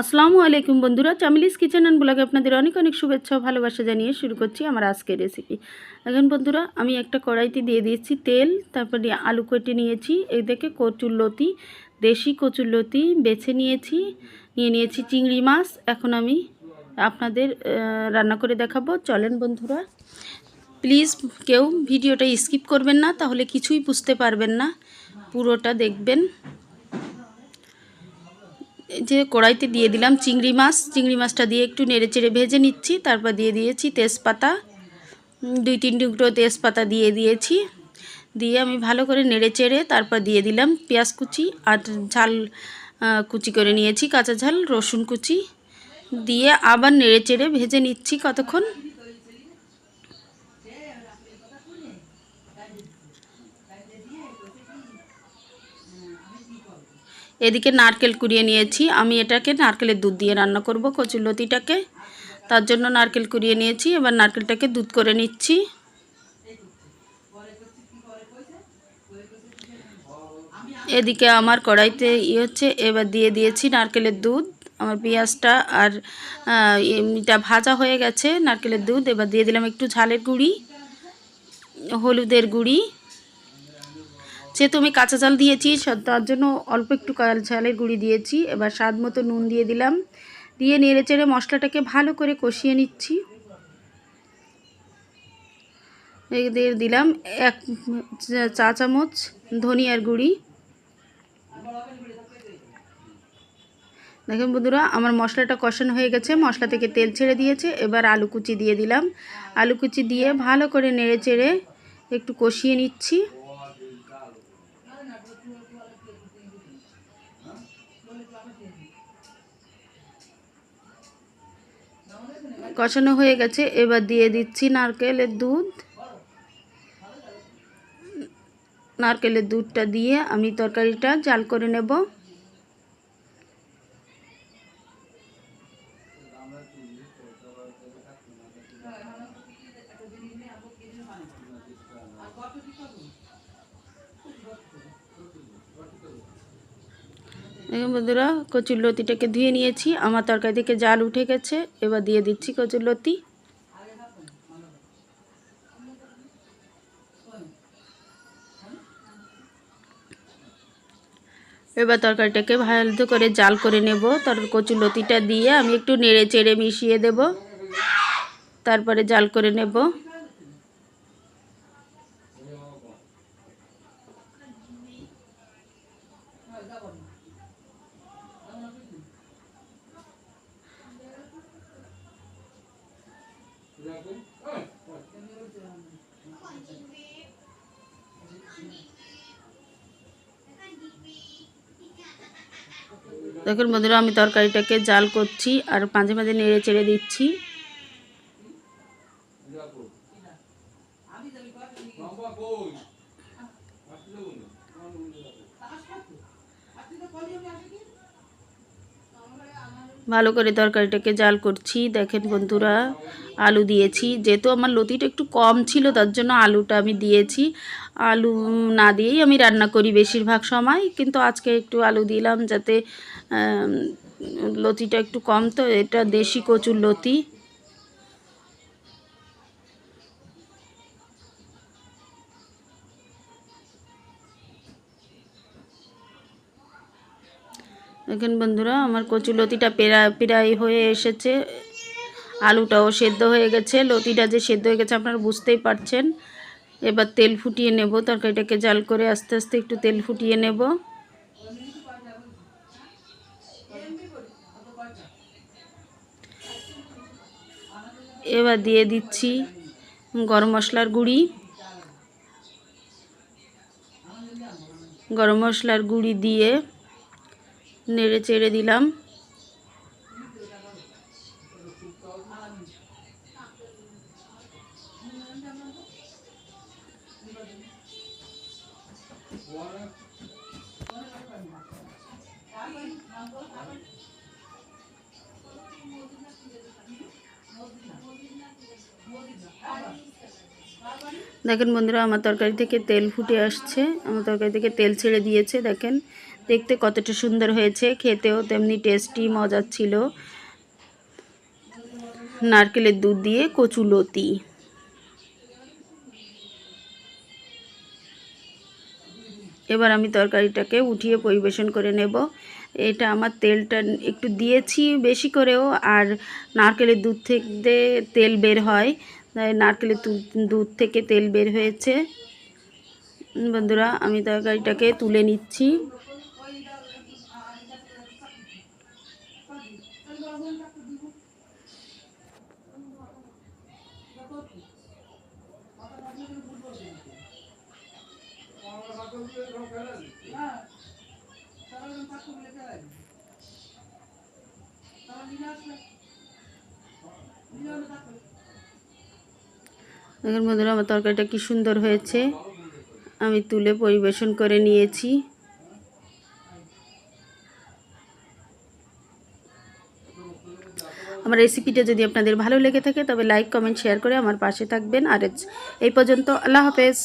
আসসালামু আলাইকুম বন্ধুরা, চামিলিস কিচেন অ্যান্ড ব্লগে আপনাদের অনেক অনেক শুভেচ্ছা ভালোবাসা জানিয়ে শুরু করছি আমার আজকের রেসিপি এখন বন্ধুরা, আমি একটা কড়াইতে দিয়ে দিয়েছি তেল, তারপরে আলু কেটে নিয়েছি, এই দেখে কচুরলতি দেশি কচুরলতি বেছে নিয়েছি, নিয়ে নিয়েছি চিংড়ি মাছ। এখন আমি আপনাদের রান্না করে দেখাবো। চলেন বন্ধুরা, প্লিজ কেউ ভিডিওটা স্কিপ করবেন না, তাহলে কিছুই বুঝতে পারবেন না, পুরোটা দেখবেন। যে কড়াইতে দিয়ে দিলাম চিংড়ি মাছ, চিংড়ি মাছটা দিয়ে একটু নেড়ে চেড়ে ভেজে নিচ্ছি, তারপর দিয়ে দিয়েছি তেজপাতা। দুই তিন টুকরো তেজপাতা দিয়ে দিয়েছি। দিয়ে আমি ভালো করে নেড়ে চেড়ে তারপর দিয়ে দিলাম পেঁয়াজ কুচি আর ঝাল কুচি করে নিয়েছি, কাঁচা ঝাল, রসুন কুচি। দিয়ে আবার নেড়ে চেড়ে ভেজে নিচ্ছি কতক্ষণ। এদিকে নারকেল কুড়িয়ে নিয়েছি। আমি এটাকে নারকেলের দুধ দিয়ে রান্না করব কচুরলতিটাকে তার জন্য নারকেল কুড়িয়ে নিয়েছি। এবার নারকেলটাকে দুধ করে নিচ্ছি। এদিকে আমার কড়াইতে ইয়ে হচ্ছে, এবার দিয়ে দিয়েছি নারকেলের দুধ। আমার পেঁয়াজটা আর এমনিটা ভাজা হয়ে গেছে নারকেলের দুধ। এবার দিয়ে দিলাম একটু ঝালের গুঁড়ি, হলুদের গুঁড়ি। যেহেতু আমি কাঁচা চাল দিয়েছি তার জন্য অল্প একটু কাল ঝালের গুঁড়ি দিয়েছি। এবার স্বাদ মতো নুন দিয়ে দিলাম। দিয়ে নেড়ে চেড়ে মশলাটাকে ভালো করে কষিয়ে নিচ্ছি। দিয়ে দিলাম এক চা চামচ ধনিয়ার গুঁড়ি। দেখেন বন্ধুরা, আমার মশলাটা কষানো হয়ে গেছে। মশলা থেকে তেল ছেড়ে দিয়েছে। এবার আলু কুচি দিয়ে দিলাম। আলু কুচি দিয়ে ভালো করে নেড়ে চেড়ে একটু কষিয়ে নিচ্ছি। কষানো হয়ে গেছে, এবার দিয়ে দিচ্ছি নারকেলের দুধ। নারকেলের দুধটা দিয়ে আমি তরকারিটা জাল করে নেব। দেখুন বন্ধুরা, কচুর লতিটাকে ধুয়ে নিয়েছি। আমার তরকারি থেকে জাল উঠে গেছে। এবার দিয়ে দিচ্ছি কচুর লতি। এবার তরকারিটাকে ভালো করে জাল করে নেব। তার কচুর লতিটা দিয়ে আমি একটু নেড়ে চেড়ে মিশিয়ে দেব। তারপরে জাল করে নেব। দেখুন বন্ধুরা আমি তরকারিটাকে জাল করছি আর মাঝে মাঝে নেড়ে চেড়ে দিচ্ছি। ভালো করে তরকারিটাকে জাল করছি। দেখেন বন্ধুরা, আলু দিয়েছি। যেহেতু আমার লতিটা একটু কম ছিল, তার জন্য আলুটা আমি দিয়েছি। আলু না দিয়েই আমি রান্না করি বেশিরভাগ সময়, কিন্তু আজকে একটু আলু দিলাম যাতে লতিটা একটু কম। তো এটা দেশি কচুর লতি। দেখেন বন্ধুরা, আমার কচু লতিটা পেরা, প্রায় হয়ে এসেছে। আলুটাও সেদ্ধ হয়ে গেছে। লতিটা যে সেদ্ধ হয়ে গেছে আপনারা বুঝতেই পারছেন। এবার তেল ফুটিয়ে নেব। তরকারিটাকে জাল করে আস্তে আস্তে একটু তেল ফুটিয়ে নেব। এবার দিয়ে দিচ্ছি গরম মশলার গুঁড়ি। গরম মশলার গুঁড়ি দিয়ে নেড়ে চেড়ে দিলাম। দেখেন বন্ধুরা, আমার তরকারি থেকে তেল ফুটে আসছে। আমার তরকারি থেকে তেল ছেড়ে দিয়েছে, দেখেন। দেখতে কতটা সুন্দর হয়েছে, খেতেও তেমনি টেস্টি মজার ছিল। নারকেলের দুধ দিয়ে কচু লতি। এবার আমি তরকারিটাকে উঠিয়ে পরিবেশন করে নেব। এটা আমার তেলটা একটু দিয়েছি বেশি করেও, আর নারকেলের দুধ থেকে তেল বের হয়। নারকেলের দুধ থেকে তেল বের হয়েছে। বন্ধুরা, আমি তরকারিটাকে তুলে নিচ্ছি। দেখুন বন্ধুরা, আমার তরকারিটা কি সুন্দর হয়েছে। আমি তুলে পরিবেশন করে নিয়েছি। আমার রেসিপিটা যদি আপনাদের ভালো লেগে থাকে, তবে লাইক, কমেন্ট, শেয়ার করে আমার পাশে থাকবেন। আর এই পর্যন্ত আল্লাহ হাফেজ।